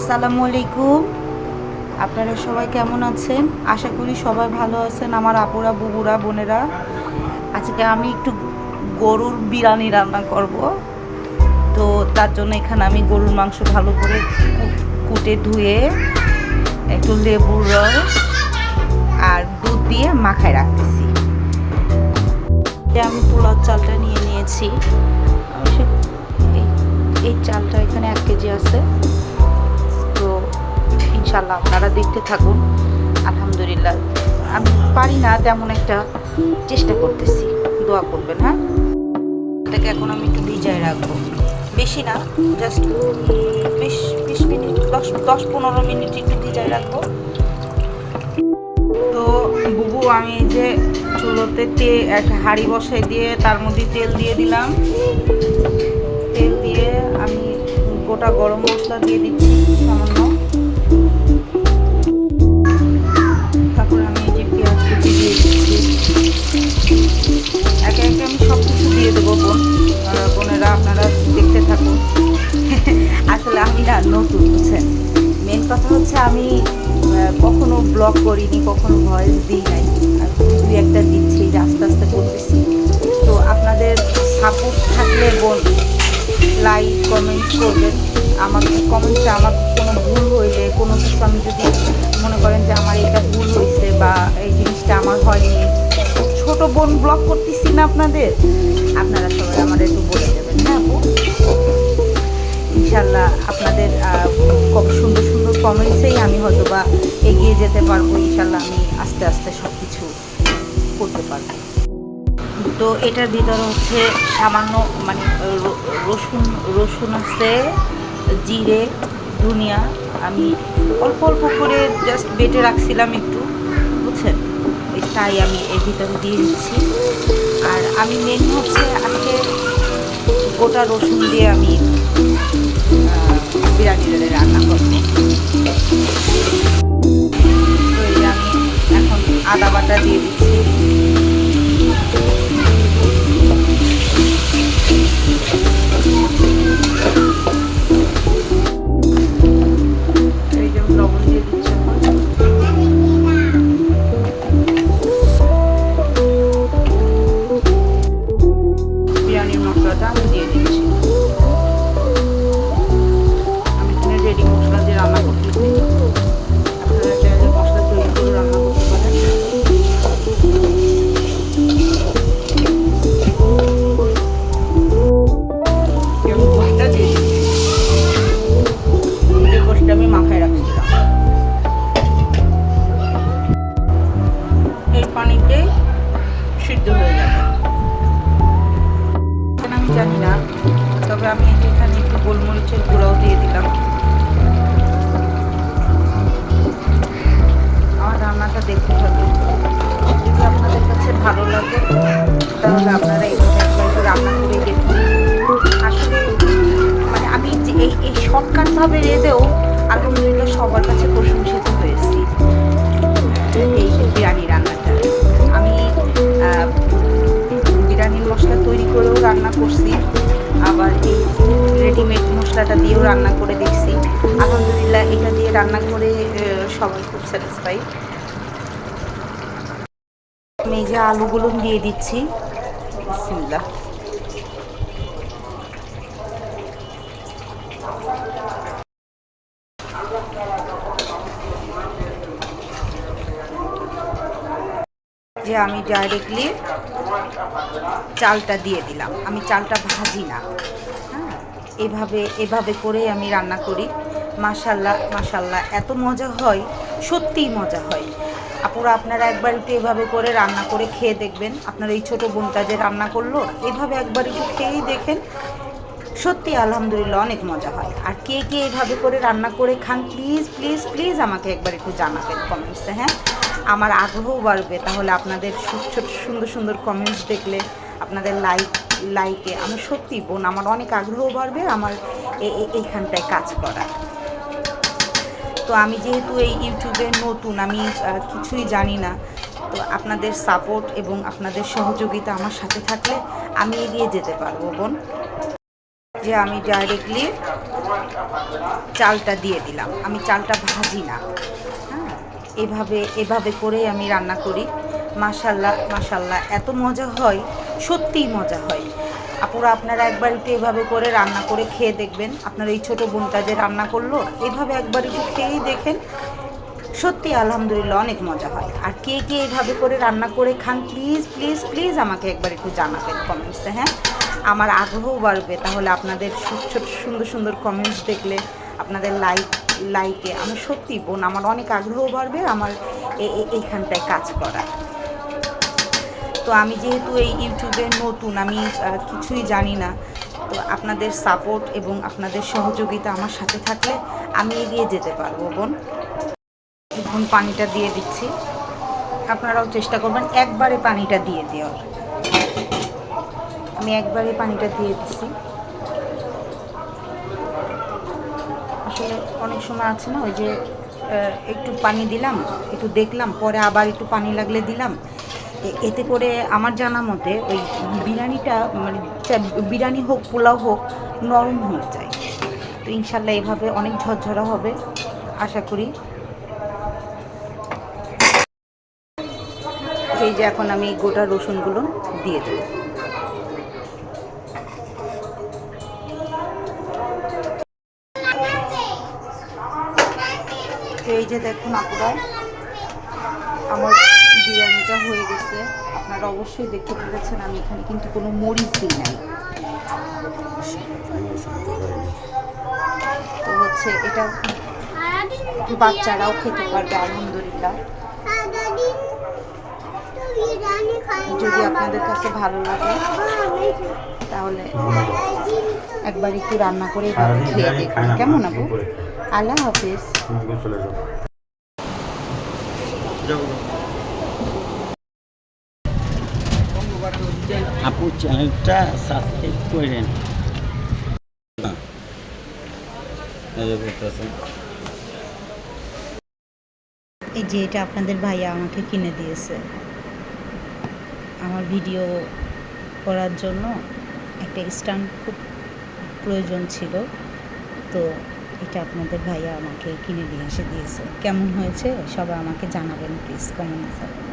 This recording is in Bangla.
আসসালামু আলাইকুম। আপনারা সবাই কেমন আছেন? আশা করি সবাই ভালো আছেন, আমার আপুরা, বুবুরা, বোনেরা। আজকে আমি একটু গরুর বিরিয়ানি রান্না করব। তো তার জন্য এখানে আমি গরুর মাংস ভালো করে কুটে ধুয়ে একটু লেবুর রস আর দুধ দিয়ে মাখায় রাখতেছি। আমি পোলাও চালটা নিয়ে নিয়েছি। এই- চালটা এখানে এক কেজি আছে। ইনশাল্লাহ আপনারা দেখতে থাকুন। আলহামদুলিল্লাহ। আমি পারি না তেমন একটা চেষ্টা করতেছি। দোয়া করবেন হ্যাঁ? এটাকে এখন আমি একটু ভিজায় রাখব। বেশি না জাস্ট বিশ বিশ মিনিট, দশ দশ, পনেরো মিনিট একটু ভিজায় রাখব। তো বুবু, আমি যে চুলোতে তে একটা হাঁড়ি বসাই দিয়ে তার মধ্যে তেল দিয়ে দিলাম। তেল দিয়ে আমি গোটা গরম মশলা দিয়ে দিচ্ছি। না নতুন, বুঝছেন? মেন কথা হচ্ছে আমি কখনো ব্লগ করিনি, কখনো ভয়েস দিই নাই। আর দুই একটা দিচ্ছি, আস্তে আস্তে করতেছি। তো আপনাদের সাপোর্ট থাকলে বোন লাইক কমেন্ট করবেন। আমার কমেন্টে আমার কোনো ভুল হইলে, কোনো কিছু আমি যদি মনে করেন যে আমার এটা ভুল হয়েছে বা এই জিনিসটা আমার হয়নি, ছোট বোন ব্লগ করতেছি না আপনাদের? আপনারা সবাই আমার তো এটার ভিতরে হচ্ছে সামান্য মানে রসুন রসুন আছে, জিরে, ধনিয়া, আমি অল্প অল্প করে জাস্ট বেটে রাখছিলাম একটু, বুঝছেন? তাই আমি এর ভিতরে দিয়ে দিচ্ছি। আর আমি মেন হচ্ছে আজকে গোটা রসুন দিয়ে আমি বিরিয়ানি রান্না করব। তো এই আমি এখন আদা বাটা দিয়ে দিচ্ছি। মশলাটা আমি আমি এখানে রেডি মশলা দিয়ে রান্না করতেছি। আমি মাখায় রাখছিলাম। এই সিদ্ধ হয়ে যাবে। জানি না, তবে আমি এখানে একটু গোলমরিচের গুঁড়াও দিয়ে দিলাম। আমার রান্নাটা দেখতে হবে যদি আপনাদের কাছে ভালো লাগে, তাহলে আপনারা এইভাবে রান্না করে দেখুন। আসলে মানে আমি এই এই শর্টকাটভাবে রেঁধেও আলহামদুলিল্লাহ সবার কাছে প্রশংসিত। মশলা তৈরি করেও রান্না করছি। আবার এই রেডিমেড মশলাটা দিয়েও রান্না করে দেখছি। আলহামদুলিল্লাহ এটা দিয়ে রান্না করে সবাই খুব স্যাটিসফাইড আমি যে আলুগুলো দিয়ে দিচ্ছি। বিসমিল্লাহ। যে আমি ডাইরেক্টলি চালটা দিয়ে দিলাম। আমি চালটা ভাজি না। হ্যাঁ? এভাবে এভাবে করেই আমি রান্না করি। মাশাল্লাহ মাশাল্লাহ, এত মজা হয়, সত্যিই মজা হয়। আপুরা, আপনারা একবার একটু এভাবে করে রান্না করে খেয়ে দেখবেন। আপনার এই ছোটো বোনটা যে রান্না করল, এভাবে একবার একটু খেয়েই দেখেন। সত্যি আলহামদুলিল্লাহ অনেক মজা হয়। আর কে কে এভাবে করে রান্না করে খান প্লিজ প্লিজ প্লিজ আমাকে একবার একটু জানাবেন কমেন্টসে হ্যাঁ? আমার আগ্রহ বাড়বে। তাহলে আপনাদের ছোট সুন্দর সুন্দর কমেন্টস দেখলে, আপনাদের লাইক লাইকে আমি সত্যি বোন, আমার অনেক আগ্রহ বাড়বে আমার এইখানটায় কাজ করা তো আমি যেহেতু এই ইউটিউবে নতুন, আমি কিছুই জানি না। তো আপনাদের সাপোর্ট এবং আপনাদের সহযোগিতা আমার সাথে থাকলে আমি এগিয়ে যেতে পারব বোন। যে আমি ডাইরেক্টলি চালটা দিয়ে দিলাম। আমি চালটা ভাজি না। এভাবে এভাবে করেই আমি রান্না করি। মাশাল্লাহ মাশাল্লাহ, এত মজা হয়, সত্যিই মজা হয়। আপুরা, আপনারা একবার একটু এভাবে করে রান্না করে খেয়ে দেখবেন। আপনার এই ছোটো বোনটা যে রান্না করল, এভাবে একবার একটু খেয়েই দেখেন, সত্যি আলহামদুলিল্লাহ অনেক মজা হয়। আর কে কে এভাবে করে রান্না করে খান প্লিজ প্লিজ প্লিজ আমাকে একবার একটু জানাবেন কমেন্টসে হ্যাঁ? আমার আগ্রহ বাড়বে, তাহলে আপনাদের সুন্দর সুন্দর কমেন্টস দেখলে, আপনাদের লাইক লাইকে আমি সত্যি বোন, আমার অনেক আগ্রহ বাড়বে আমার এইখানটায় কাজ করা তো আমি যেহেতু এই ইউটিউবে নতুন, আমি কিছুই জানি না। তো আপনাদের সাপোর্ট এবং আপনাদের সহযোগিতা আমার সাথে থাকলে আমি এগিয়ে যেতে পারব বোন। এখন পানিটা দিয়ে দিচ্ছি। আপনারাও চেষ্টা করবেন একবারে পানিটা দিয়ে দেওয়ার। আমি একবারে পানিটা দিয়ে দিচ্ছি আসলে অনেক সময় আছে না, ওই যে একটু পানি দিলাম, একটু দেখলাম, পরে আবার একটু পানি লাগলে দিলাম। এতে করে আমার জানা মতে ওই বিরিয়ানিটা মানে বিরিয়ানি হোক, পোলাও হোক, নরম হয়ে যায়। তো ইনশাল্লাহ এভাবে অনেক ঝরঝরা হবে, আশা করি। এই যে এখন আমি গোটা রসুনগুলো দিয়ে দেবো। এই যে দেখুন আপনারা আমার বিরিয়ানিটা হয়ে গেছে। আপনারা অবশ্যই দেখতে পেরেছেন, আমি এখানে কিন্তু কোনো মরিচ দিই নাই। তো হচ্ছে এটা বাচ্চারাও খেতে পারবে, আলহামদুলিল্লাহ। যদি আপনাদের কাছে ভালো লাগে, তাহলে একবার একটু রান্না করে খেয়ে দেখুন। কেমন আপু? আল্লাহ হাফিজ চলে যাও আপু চ্যানেলটা সাবস্ক্রাইব করেন। এই যে এই যে এটা আপনাদের ভাইয়া আমাকে কিনে দিয়েছে। আমার ভিডিও করার জন্য একটা স্ট্যান্ড খুব প্রয়োজন ছিল। তো এটা আপনাদের ভাইয়া আমাকে কিনে নিয়ে এসে দিয়েছে। কেমন হয়েছে? সবাই আমাকে জানাবেন প্লিজ কমেন্টে